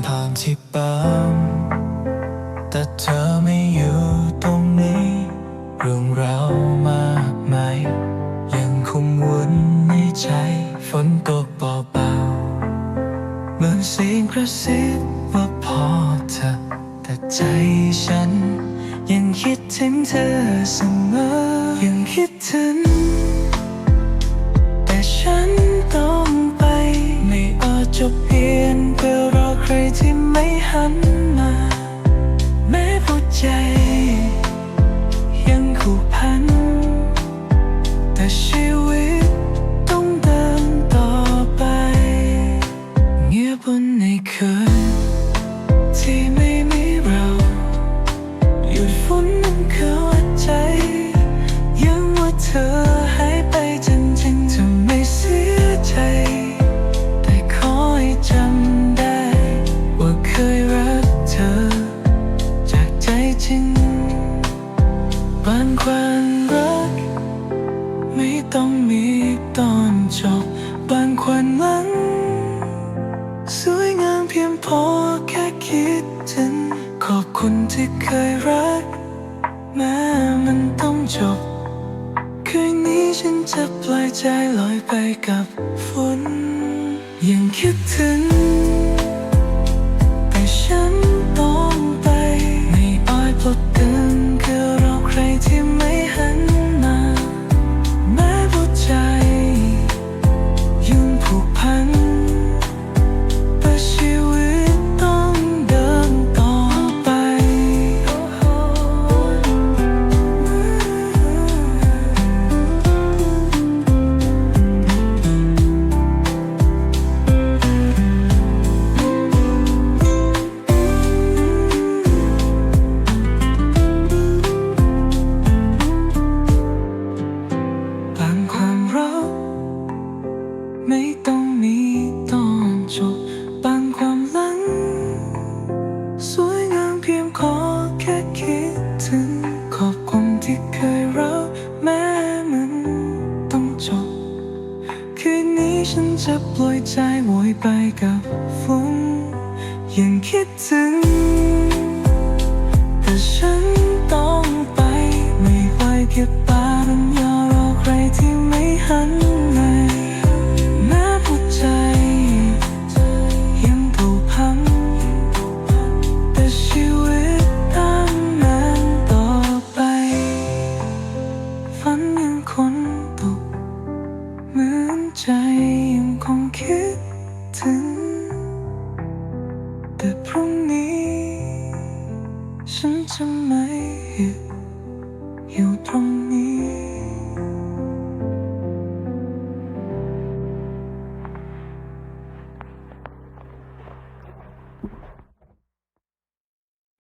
ำทางที่ปั๊มแต่เธอไม่อยู่ตรงนี้ เรื่องราวมากมายยังคงวนในใจ ฝนตกเบาๆเหมือนเสียงกระซิบว่าพอเธอ แต่ใจฉัน ยังคิดถึงเธอเสมอ ยังคิดถึง แต่ฉันต้องไป ไม่อาจจะเพียนเพื่อ ที่ไม่หัน ไม่ต้องมีตอนจบบางความหลังสวยงามเพียงพอแค่คิดถึงขอบคุณที่เคยรัก แม้มันต้องจบ คืนนี้ฉันจะปล่อยใจลอยไปกับฝนยังคิดถึง ที่เคยรักแม้มันต้องจบ คืนนี้ฉันจะปล่อยใจโวยไปกับฝุ่นยังคิดถึง แต่ฉันต้องไปไม่ไหวเก็บปารัญญารอใครที่ไม่หัน ฝันยังคนตก เหมือนใจยังคงคิดถึง แต่พรุ่งนี้ ฉันจะไม่หยุดอยู่ตรงนี้